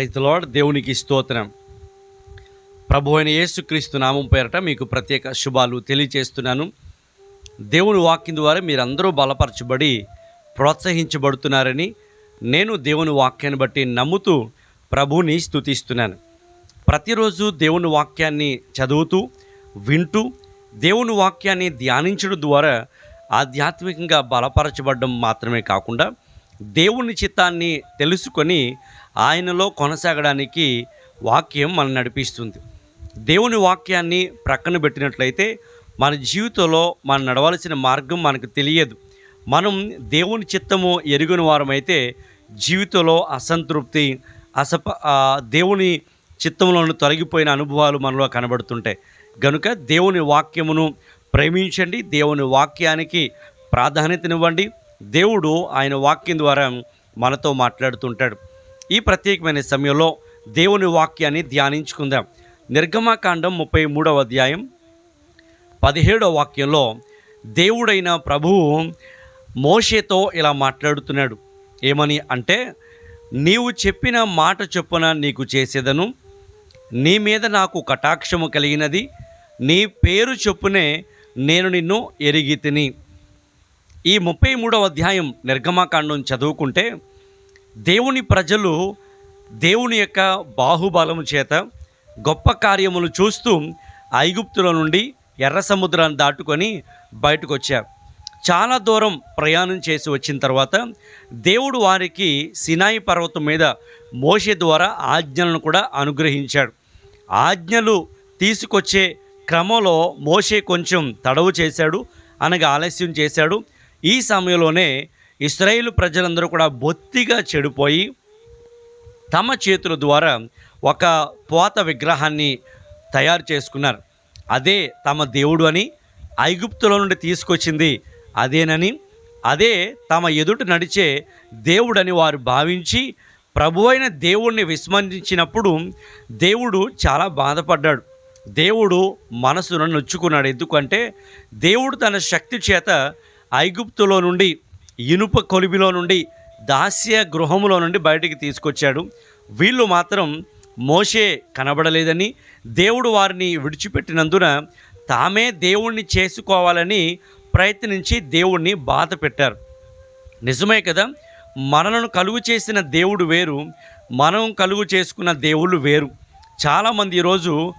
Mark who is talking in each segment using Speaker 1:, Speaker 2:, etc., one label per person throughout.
Speaker 1: ప్రైతలాడ్ దేవునికి స్తోత్రం. ప్రభు అయిన యేసుక్రీస్తు నామం పేరట మీకు ప్రత్యేక శుభాలు తెలియచేస్తున్నాను దేవుని వాక్యం ద్వారా మీరందరూ బలపరచబడి ప్రోత్సహించబడుతున్నారని నేను దేవుని వాక్యాన్ని బట్టి నమ్ముతూ ప్రభువుని స్తుతిస్తున్నాను. ప్రతిరోజు దేవుని వాక్యాన్ని చదువుతూ వింటూ దేవుని వాక్యాన్ని ధ్యానించడం ద్వారా ఆధ్యాత్మికంగా బలపరచబడడం మాత్రమే కాకుండా దేవుని చిత్తాన్ని తెలుసుకొని ఆయనలో కొనసాగడానికి వాక్యం మనం నడిపిస్తుంది. దేవుని వాక్యాన్ని ప్రక్కన పెట్టినట్లయితే మన జీవితంలో మనం నడవలసిన మార్గం మనకు తెలియదు. మనం దేవుని చిత్తము ఎరుగుని వారమైతే జీవితంలో అసంతృప్తి అసప దేవుని చిత్తంలోని తొలగిపోయిన అనుభవాలు మనలో కనబడుతుంటాయి. గనుక దేవుని వాక్యమును ప్రేమించండి దేవుని వాక్యానికి ప్రాధాన్యతనివ్వండి. దేవుడు ఆయన వాక్యం ద్వారా మనతో మాట్లాడుతుంటాడు. ఈ ప్రత్యేకమైన సమయంలో దేవుని వాక్యాన్ని ధ్యానించుకుందాం. నిర్గమకాండం ముప్పై మూడవ అధ్యాయం పదిహేడవ వాక్యంలో దేవుడైన ప్రభువు మోషేతో ఇలా మాట్లాడుతున్నాడు. ఏమని అంటే నీవు చెప్పిన మాట చొప్పున నీకు చేసేదను నీ మీద నాకు కటాక్షము కలిగినది నీ పేరు చొప్పునే నేను నిన్ను ఎరిగి తిని. ఈ ముప్పై మూడవ అధ్యాయం నిర్గమాకాండం చదువుకుంటే దేవుని ప్రజలు దేవుని యొక్క బాహుబలము చేత గొప్ప కార్యములు చూస్తూ ఐగుప్తుల నుండి ఎర్ర సముద్రాన్ని దాటుకొని బయటకు వచ్చారు చాలా దూరం ప్రయాణం చేసి వచ్చిన తర్వాత దేవుడు వారికి సినాయి పర్వతం మీద మోషే ద్వారా ఆజ్ఞలను కూడా అనుగ్రహించాడు. ఆజ్ఞలు తీసుకొచ్చే క్రమంలో మోషే కొంచెం తడవు చేశాడు అనగా ఆలస్యం చేశాడు. ఈ సమయంలోనే ఇస్రాయేలు ప్రజలందరూ కూడా బొత్తిగా చెడిపోయి తమ చేతుల ద్వారా ఒక పోత విగ్రహాన్ని తయారు చేసుకున్నారు. అదే తమ దేవుడు అని ఐగుప్తుల నుండి తీసుకొచ్చింది అదేనని అదే తమ ఎదుట నడిచే దేవుడని వారు భావించి ప్రభు అయిన దేవుణ్ణి విస్మరించినప్పుడు దేవుడు చాలా బాధపడ్డాడు. దేవుడు మనసును నొచ్చుకున్నాడు. ఎందుకంటే దేవుడు తన శక్తి చేత ఐగుప్తులో నుండి ఇనుప కొలిబిలో నుండి దాస్య గృహములో నుండి బయటికి తీసుకొచ్చాడు. వీళ్ళు మాత్రం మోషే కనబడలేదని దేవుడు వారిని విడిచిపెట్టినందున తామే దేవుణ్ణి చేసుకోవాలని ప్రయత్నించి దేవుణ్ణి బాధ పెట్టారు. నిజమే కదా మనలను కలుగు చేసిన దేవుడు వేరు మనం కలుగు చేసుకున్న దేవుళ్ళు వేరు. చాలామంది ఈరోజు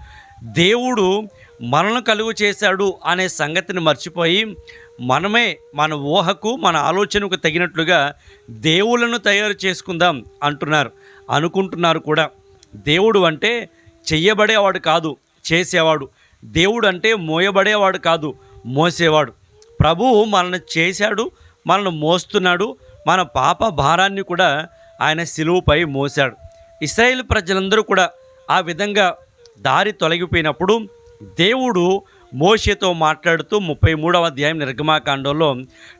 Speaker 1: దేవుడు మనను కలుగు చేశాడు అనే సంగతిని మర్చిపోయి మనమే మన ఊహకు మన ఆలోచనకు తగినట్లుగా దేవుళ్ళను తయారు చేసుకుందాం అంటున్నారు అనుకుంటున్నారు కూడా. దేవుడు అంటే చెయ్యబడేవాడు కాదు చేసేవాడు. దేవుడు అంటే మోయబడేవాడు కాదు మోసేవాడు. ప్రభువు మనల్ని చేశాడు మనల్ని మోస్తున్నాడు మన పాప భారాన్ని కూడా ఆయన సిలువుపై మోశాడు. ఇస్రాయేల్ ప్రజలందరూ కూడా ఆ విధంగా దారి తొలగిపోయినప్పుడు దేవుడు మోషేతో మాట్లాడుతూ ముప్పై మూడవ అధ్యాయం నిర్గమాకాండంలో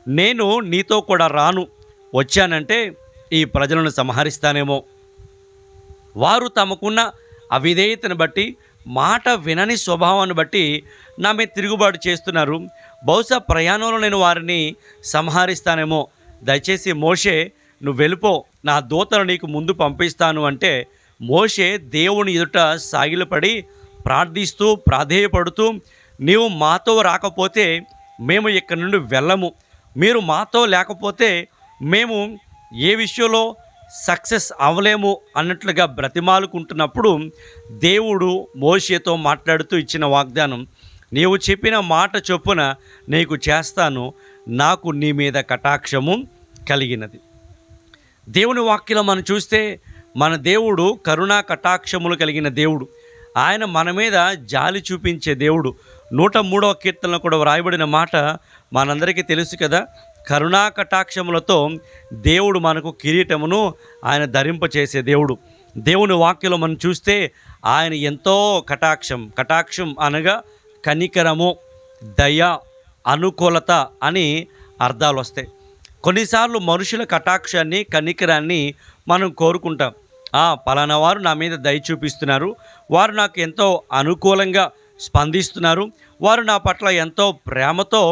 Speaker 1: నేను నీతో కూడా రాను. వచ్చానంటే ఈ ప్రజలను సంహరిస్తానేమో. వారు తమకున్న అవిధేయతను బట్టి మాట వినని స్వభావాన్ని బట్టి నా మీద తిరుగుబాటు చేస్తున్నారు. బహుశా ప్రయాణంలో నేను వారిని సంహరిస్తానేమో. దయచేసి మోషే నువ్వు వెళ్ళిపో. నా దూతను నీకు ముందు పంపిస్తాను. అంటే మోషే దేవుని ఎదుట సాగిలపడి ప్రార్థిస్తూ ప్రాధేయపడుతూ నీవు మాతో రాకపోతే మేము ఇక్కడి నుండి వెళ్ళము. మీరు మాతో లేకపోతే మేము ఏ విషయంలో సక్సెస్ అవ్వలేము అన్నట్లుగా బ్రతిమాలుకుంటున్నప్పుడు దేవుడు మోషేతో మాట్లాడుతూ ఇచ్చిన వాగ్దానం నీవు చెప్పిన మాట చొప్పున నీకు చేస్తాను. నాకు నీ మీద కటాక్షము కలిగినది. దేవుని వాక్యలో మనం చూస్తే మన దేవుడు కరుణా కటాక్షములు కలిగిన దేవుడు. ఆయన మన మీద జాలి చూపించే దేవుడు. నూట మూడవ కీర్తనలో కూడా వ్రాయబడిన మాట మనందరికీ తెలుసు కదా కరుణా కటాక్షములతో దేవుడు మనకు కిరీటమును ఆయన ధరింపచేసే దేవుడు. దేవుని వాక్యలో మనం చూస్తే ఆయన ఎంతో కటాక్షం కటాక్షం అనగా కనికరము దయ అనుకూలత అని అర్థాలు వస్తాయి. కొన్నిసార్లు మనుషుల కటాక్షాన్ని కనికరాన్ని మనం కోరుకుంటాం. ఆ పలానా వారు నా మీద దయ చూపిస్తున్నారు. వారు నాకు ఎంతో అనుకూలంగా స్పందిస్తున్నారు. వారు నా పట్ల ఎంతో ప్రేమతో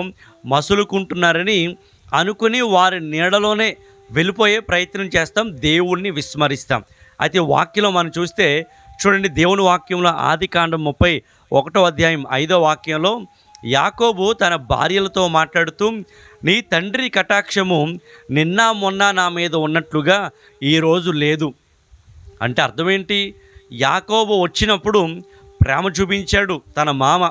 Speaker 1: మసులుకుంటున్నారని అనుకుని వారి నీడలోనే వెళ్ళిపోయే ప్రయత్నం చేస్తాం. దేవుణ్ణి విస్మరిస్తాం. అయితే వాక్యంలో మనం చూస్తే చూడండి దేవుని వాక్యంలో ఆది కాండం ముప్పై ఒకటో అధ్యాయం ఐదో వాక్యంలో యాకోబు తన భార్యలతో మాట్లాడుతూ నీ తండ్రి కటాక్షము నిన్న మొన్న నా మీద ఉన్నట్లుగా ఈరోజు లేదు. అంటే అర్థమేంటి యాకోబు వచ్చినప్పుడు ప్రేమ చూపించాడు తన మామ.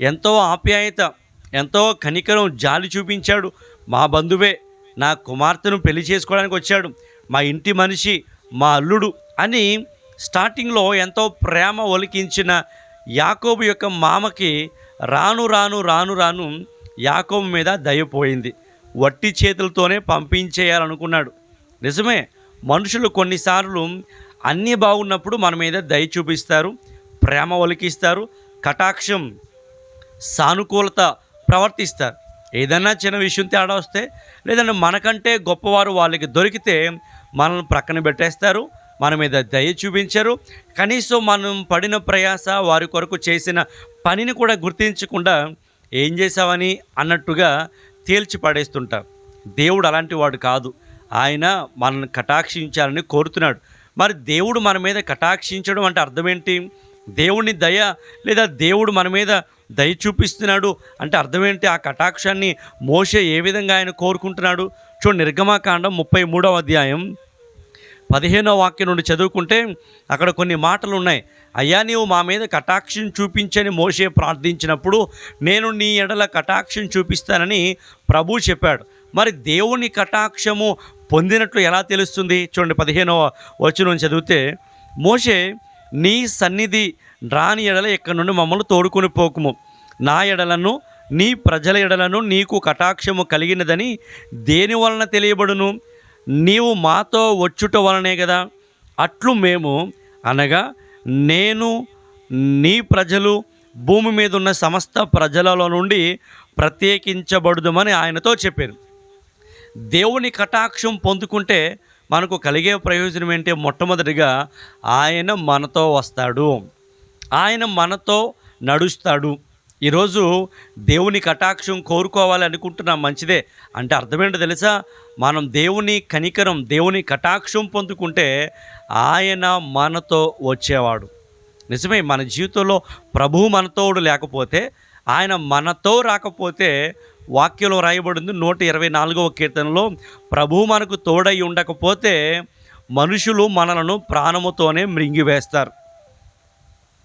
Speaker 1: ఎంతో ఆప్యాయత ఎంతో కనికరం జాలి చూపించాడు మా బంధువే. నా కుమార్తెను పెళ్ళి చేసుకోవడానికి వచ్చాడు. మా ఇంటి మనిషి మా అల్లుడు అని స్టార్టింగ్లో ఎంతో ప్రేమ ఒలికించిన యాకోబు యొక్క మామకి రాను రాను రాను రాను యాకోబు మీద దయపోయింది వట్టి చేతులతోనే పంపించేయాలనుకున్నాడు. నిజమే మనుషులు కొన్నిసార్లు అన్నీ బాగున్నప్పుడు మన మీద దయ చూపిస్తారు. ప్రేమ ఒలికిస్తారు కటాక్షం సానుకూలత ప్రవర్తిస్తారు. ఏదైనా చిన్న విషయం తేడా వస్తే లేదంటే మనకంటే గొప్పవారు వాళ్ళకి దొరికితే మనల్ని ప్రక్కన పెట్టేస్తారు మన మీద దయ చూపించరు. కనీసం మనం పడిన ప్రయాస వారి కొరకు చేసిన పనిని కూడా గుర్తించకుండా ఏం చేసావని అన్నట్టుగా తేల్చి పడేస్తుంటారు. దేవుడు అలాంటి వాడు కాదు. ఆయన మనల్ని కటాక్షించాలని కోరుతున్నాడు. మరి దేవుడు మన మీద కటాక్షించడం అంటే అర్థం ఏంటి? దేవుని దయ లేదా దేవుడు మన మీద దయ చూపిస్తున్నాడు అంటే అర్థం ఏంటి ఆ కటాక్షాన్ని మోసే ఏ విధంగా ఆయన కోరుకుంటున్నాడు? చూడు నిర్గమాకాండం ముప్పై మూడవ అధ్యాయం పదిహేనో వాక్యం నుండి చదువుకుంటే అక్కడ కొన్ని మాటలు ఉన్నాయి. అయ్యా నీవు మా మీద కటాక్షం చూపించని మోసే ప్రార్థించినప్పుడు నేను నీ ఎడల కటాక్షం చూపిస్తానని ప్రభు చెప్పాడు. మరి దేవుని కటాక్షము పొందినట్లు ఎలా తెలుస్తుంది? చూడండి పదిహేనవ వచనం చదివితే మోషే నీ సన్నిధి రాని ఎడల ఇక్కడ నుండి మమ్మల్ని తోడుకొని పోకుము. నా ఎడలను నీ ప్రజల ఎడలను నీకు కటాక్షము కలిగినదని దేని వలన తెలియబడును? నీవు మాతో వచ్చుట వలనే కదా అట్లు మేము అనగా నేను నీ ప్రజలు భూమి మీద ఉన్న సమస్త ప్రజలలో నుండి ప్రత్యేకించబడుదమని ఆయనతో చెప్పారు. దేవుని కటాక్షం పొందుకుంటే మనకు కలిగే ప్రయోజనం ఏంటి? మొట్టమొదటిగా ఆయన మనతో వస్తాడు. ఆయన మనతో నడుస్తాడు. ఈరోజు దేవుని కటాక్షం కోరుకోవాలి అనుకుంటున్నా మంచిదే. అంటే అర్థమేంటో తెలుసా? మనం దేవుని కనికరం దేవుని కటాక్షం పొందుకుంటే ఆయన మనతో వచ్చేవాడు. నిజమే మన జీవితంలో ప్రభువు మనతోడు లేకపోతే ఆయన మనతో రాకపోతే వాక్యంలో రాయబడింది నూట ఇరవై నాలుగవ కీర్తనలో ప్రభువు మనకు తోడై ఉండకపోతే మనుషులు మనలను ప్రాణముతోనే మృంగివేస్తారు.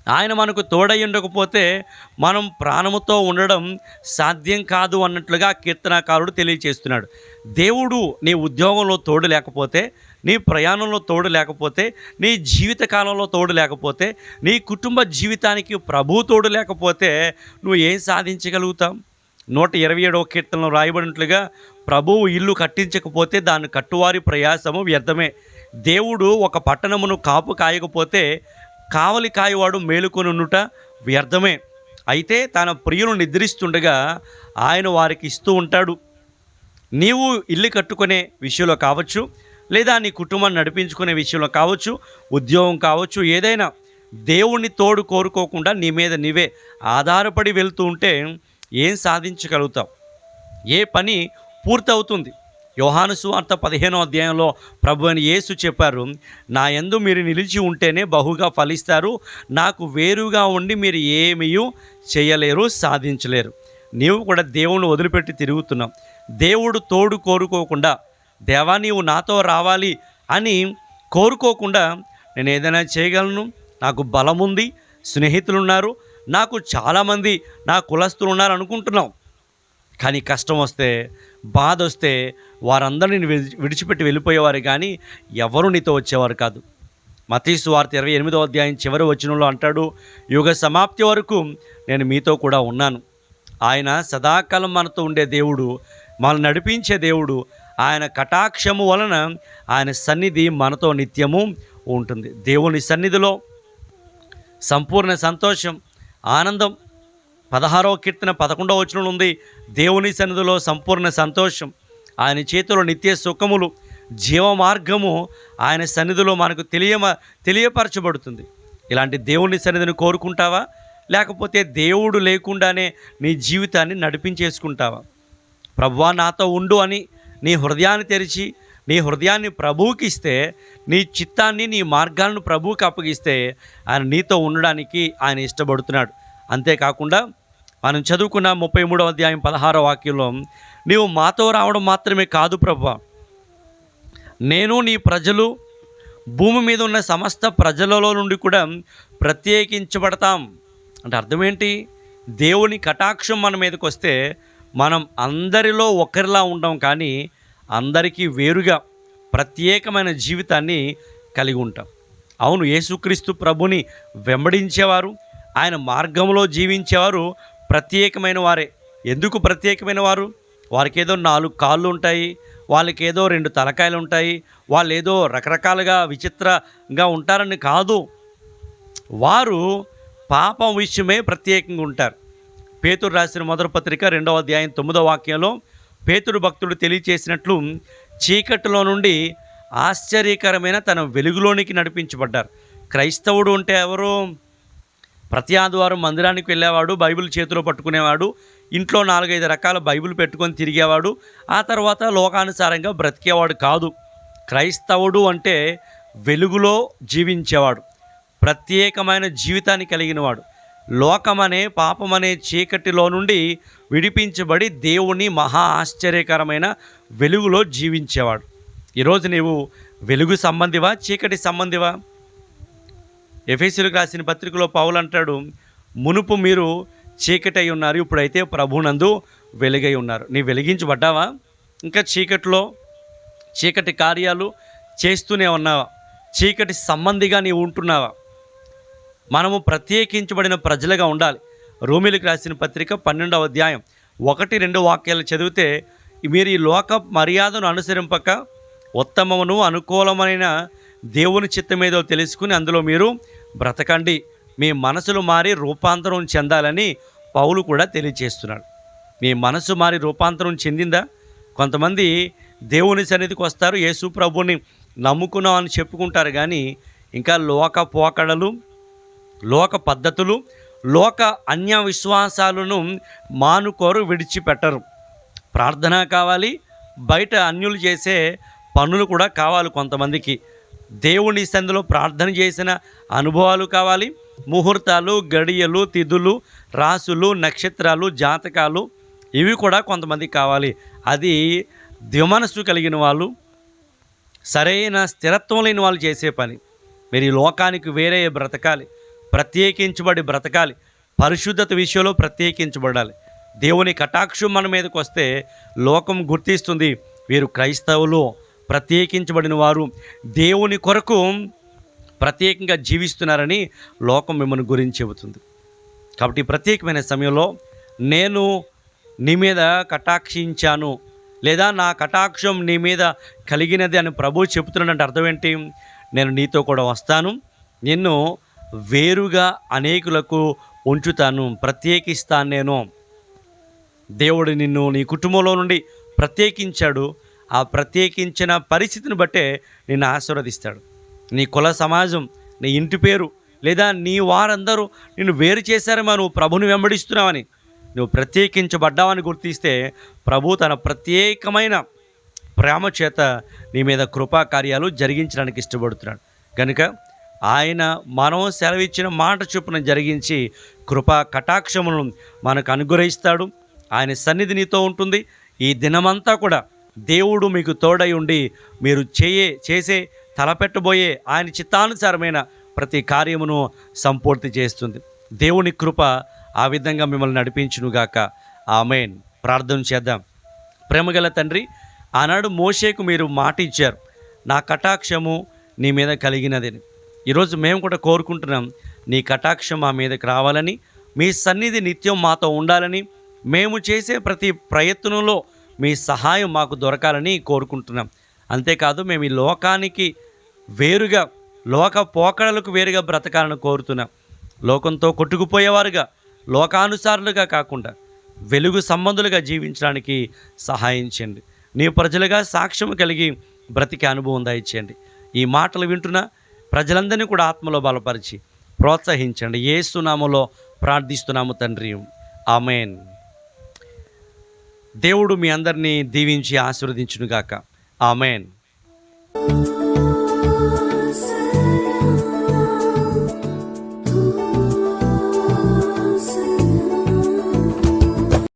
Speaker 1: ఆయన మనకు తోడై ఉండకపోతే మనం ప్రాణముతో ఉండడం సాధ్యం కాదు అన్నట్లుగా కీర్తనాకారుడు తెలియచేస్తున్నాడు. దేవుడు నీ ఉద్యోగంలో తోడు లేకపోతే నీ ప్రయాణంలో తోడు లేకపోతే నీ జీవిత కాలంలో తోడు లేకపోతే నీ కుటుంబ జీవితానికి ప్రభు తోడు లేకపోతే నువ్వు ఏం సాధించగలుగుతావు? నూట ఇరవై ఏడవ కీర్తనలో రాయబడినట్లుగా ప్రభువు ఇల్లు కట్టించకపోతే దాన్ని కట్టువారి ప్రయాసము వ్యర్థమే. దేవుడు ఒక పట్టణమును కాపు కాయకపోతే కావలి కాయవాడు మేలుకొనుట వ్యర్థమే. అయితే తన ప్రియులు నిద్రిస్తుండగా ఆయన వారికి ఇస్తూ ఉంటాడు నీవు ఇల్లు కట్టుకునే విషయంలో కావచ్చు లేదా నీ కుటుంబాన్ని నడిపించుకునే విషయంలో కావచ్చు ఉద్యోగం కావచ్చు ఏదైనా దేవుణ్ణి తోడు కోరుకోకుండా నీ మీద నీవే ఆధారపడి వెళ్తూ ఉంటే ఏం సాధించగలుగుతాం? ఏ పని పూర్తవుతుంది? యోహాను సువార్త పదిహేనో అధ్యాయంలో ప్రభు అని యేసు చెప్పారు నా ఎందు మీరు నిలిచి ఉంటేనే బహుగా ఫలిస్తారు. నాకు వేరుగా ఉండి మీరు ఏమీ చేయలేరు సాధించలేరు. నీవు కూడా దేవుని వదిలిపెట్టి తిరుగుతున్నావు. దేవుడు తోడు కోరుకోకుండా దేవా నీవు నాతో రావాలి అని కోరుకోకుండా నేను ఏదైనా చేయగలను? నాకు బలం ఉంది నాకు చాలామంది నా కులస్తులు ఉన్నారు అనుకుంటున్నావు కానీ కష్టం వస్తే బాధ వస్తే వారందరిని విడిచి- విడిచిపెట్టి వెళ్ళిపోయేవారు కానీ ఎవరు నీతో వచ్చేవారు కాదు. మతీసు వార్త ఇరవై ఎనిమిదో అధ్యాయం చివరి వచనంలో అంటాడు యుగ సమాప్తి వరకు నేను మీతో కూడా ఉన్నాను. ఆయన సదాకాలం మనతో ఉండే దేవుడు మనల్ని నడిపించే దేవుడు ఆయన కటాక్షము వలన ఆయన సన్నిధి మనతో నిత్యము ఉంటుంది. దేవుని సన్నిధిలో సంపూర్ణ సంతోషం ఆనందం. పదహారవ కీర్తన పదకొండవ వచనంలో ఉంది దేవుని సన్నిధిలో సంపూర్ణ సంతోషం. ఆయన చేతిలో నిత్య సుఖములు జీవ మార్గము ఆయన సన్నిధిలో మనకు తెలియమ తెలియపరచబడుతుంది. ఇలాంటి దేవుని సన్నిధిని కోరుకుంటావా? లేకపోతే దేవుడు లేకుండానే నీ జీవితాన్ని నడిపించేసుకుంటావా? ప్రభువా నాతో ఉండు అని నీ హృదయాన్ని తెరిచి నీ హృదయాన్ని ప్రభువుకి ఇస్తే నీ చిత్తాన్ని నీ మార్గాలను ప్రభువుకి అప్పగిస్తే ఆయన నీతో ఉండడానికి ఆయన ఇష్టపడుతున్నాడు. అంతేకాకుండా మనం చదువుకున్న ముప్పై మూడవ అధ్యాయం పదహారో వాక్యంలో నీవు మాతో రావడం మాత్రమే కాదు ప్రభా నేను నీ ప్రజలు భూమి మీద ఉన్న సమస్త ప్రజలలో నుండి కూడా ప్రత్యేకించబడతాం. అంటే అర్థం ఏంటి దేవుని కటాక్షం మన మీదకి వస్తే మనం అందరిలో ఒకరిలా ఉంటాం కానీ అందరికీ వేరుగా ప్రత్యేకమైన జీవితాన్ని కలిగి ఉంటాం. అవును యేసుక్రీస్తు ప్రభుని వెంబడించేవారు ఆయన మార్గంలో జీవించేవారు ప్రత్యేకమైన వారే. ఎందుకు ప్రత్యేకమైన వారు? వారికి ఏదో నాలుగు కాళ్ళు ఉంటాయి వాళ్ళకి ఏదో రెండు తలకాయలు ఉంటాయి వాళ్ళు ఏదో రకరకాలుగా విచిత్రంగా ఉంటారని కాదు. వారు పాపం విషయమే ప్రత్యేకంగా ఉంటారు. పేతురు రాసిన మొదటి పత్రిక రెండవ అధ్యాయం తొమ్మిదవ వాక్యంలో పేతుడు భక్తుడు తెలియచేసినట్లు చీకటిలో నుండి ఆశ్చర్యకరమైన తన వెలుగులోనికి నడిపించబడ్డారు. క్రైస్తవుడు ఉంటే ఎవరు? ప్రతి ఆదివారం మందిరానికి వెళ్ళేవాడు బైబిల్ చేతిలో పట్టుకునేవాడు ఇంట్లో నాలుగైదు రకాల బైబిల్ పెట్టుకొని తిరిగేవాడు ఆ తర్వాత లోకానుసారంగా బ్రతికేవాడు కాదు. క్రైస్తవుడు అంటే వెలుగులో జీవించేవాడు ప్రత్యేకమైన జీవితాన్ని కలిగినవాడు. లోకమనే పాపమనే చీకటిలో నుండి విడిపించబడి దేవుని మహా ఆశ్చర్యకరమైన వెలుగులో జీవించేవాడు. ఈరోజు నీవు వెలుగు సంబంధివా చీకటి సంబంధివా? ఎఫ్ఎస్సీలకు రాసిన పత్రికలో పౌలు అంటాడు మునుపు మీరు చీకటి అయి ఉన్నారు ఇప్పుడైతే ప్రభునందు వెలుగై ఉన్నారు. నీ వెలిగించబడ్డావా ఇంకా చీకటిలో చీకటి కార్యాలు చేస్తూనే ఉన్నావా? చీకటి సంబంధిగా నీవు ఉంటున్నావా? మనము ప్రత్యేకించబడిన ప్రజలుగా ఉండాలి. రోమిలకు రాసిన పత్రిక పన్నెండవ అధ్యాయం. ఒకటి రెండు వాక్యాలు చదివితే మీరు ఈ లోక మర్యాదను అనుసరింపక ఉత్తమమును అనుకూలమైన దేవుని చిత్తమేదో తెలుసుకుని అందులో మీరు బ్రతకండి. మీ మనసులు మారి రూపాంతరం చెందాలని పౌలు కూడా తెలియచేస్తున్నాడు. మీ మనసు మారి రూపాంతరం చెందిందా? కొంతమంది దేవుని సన్నిధికి వస్తారు యేసు ప్రభుని నమ్ముకున్నాం అని చెప్పుకుంటారు కానీ ఇంకా లోక పోకడలు లోక పద్ధతులు లోక అన్య విశ్వాసాలను మానుకోరు విడిచిపెట్టరు. ప్రార్థన కావాలి బయట అన్యులు చేసే పనులు కూడా కావాలి కొంతమందికి. దేవుని సందులో ప్రార్థన చేసిన అనుభవాలు కావాలి. ముహూర్తాలు గడియలు తిథులు రాసులు నక్షత్రాలు జాతకాలు ఇవి కూడా కొంతమందికి కావాలి. అది ద్విమనస్సు కలిగిన వాళ్ళు సరైన స్థిరత్వం లేని వాళ్ళు చేసే పని. మీరు ఈ లోకానికి వేరే బ్రతకాలి. ప్రత్యేకించబడి బ్రతకాలి. పరిశుద్ధత విషయంలో ప్రత్యేకించబడాలి. దేవుని కటాక్షం మన మీదకి వస్తే లోకం గుర్తిస్తుంది. వీరు క్రైస్తవులు ప్రత్యేకించబడిన వారు. దేవుని కొరకు ప్రత్యేకంగా జీవిస్తున్నారని లోకం మిమ్మల్ని గురించి చెబుతుంది. కాబట్టి ప్రత్యేకమైన సమయంలో నేను నీ మీద కటాక్షించాను లేదా నా కటాక్షం నీ మీద కలిగినది అని ప్రభు చెబుతున్నాడంటే అర్థం ఏంటి? నేను నీతో కూడా వస్తాను. నిన్ను వేరుగా అనేకులకు ఉంచుతాను ప్రత్యేకిస్తాను నేను. దేవుడు నిన్ను నీ కుటుంబంలో నుండి ప్రత్యేకించాడు. ఆ ప్రత్యేకించిన పరిస్థితిని బట్టే నిన్ను ఆశీర్వదిస్తాడు. నీ కుల సమాజం నీ ఇంటి పేరు లేదా నీ వారందరూ నిన్ను వేరు చేశారేమో నువ్వు ప్రభుని వెంబడిస్తున్నావని. నువ్వు ప్రత్యేకించబడ్డావని గుర్తిస్తే ప్రభు తన ప్రత్యేకమైన ప్రేమ చేత నీ మీద కృపా కార్యాలు జరిగించడానికి ఇష్టపడుతున్నాడు. కనుక ఆయన మనం సెలవిచ్చిన మాట చొప్పున జరిగించి కృపా కటాక్షములను మనకు అనుగ్రహిస్తాడు. ఆయన సన్నిధి నీతో ఉంటుంది. ఈ దినమంతా కూడా దేవుడు మీకు తోడై ఉండి మీరు చేయే చేసే తలపెట్టబోయే ఆయన చిత్తానుసారమైన ప్రతి కార్యమును సంపూర్తి చేస్తుంది. దేవుని కృప ఆ విధంగా మిమ్మల్ని నడిపించునుగాక. ఆమెన్. ప్రార్థన చేద్దాం. ప్రేమగల తండ్రి ఆనాడు మోషేకు మీరు మాట ఇచ్చారు నా కటాక్షము నీ మీద కలిగినదని. ఈరోజు మేము కూడా కోరుకుంటున్నాం నీ కటాక్షం మా మీదకి రావాలని మీ సన్నిధి నిత్యం మాతో ఉండాలని మేము చేసే ప్రతి ప్రయత్నంలో మీ సహాయం మాకు దొరకాలని కోరుకుంటున్నాం. అంతేకాదు మేము ఈ లోకానికి వేరుగా లోక పోకడలకు వేరుగా బ్రతకాలని కోరుతున్నాం. లోకంతో కొట్టుకుపోయేవారుగా లోకానుసారులుగా కాకుండా వెలుగు సంబంధులుగా జీవించడానికి సహాయించండి నీ ప్రజలుగా సాక్ష్యం కలిగి బ్రతికే అనుభవం దయచేయండి. ఈ మాటలు వింటున్న ప్రజలందరినీ కూడా ఆత్మలో బలపరిచి ప్రోత్సహించండి. ఏ సునామలో ప్రార్థిస్తున్నాము తండ్రి. ఆమెన్. దేవుడు మీ అందరినీ దీవించి ఆశీర్వదించునుగాక. ఆమెన్.
Speaker 2: స్తోత్రం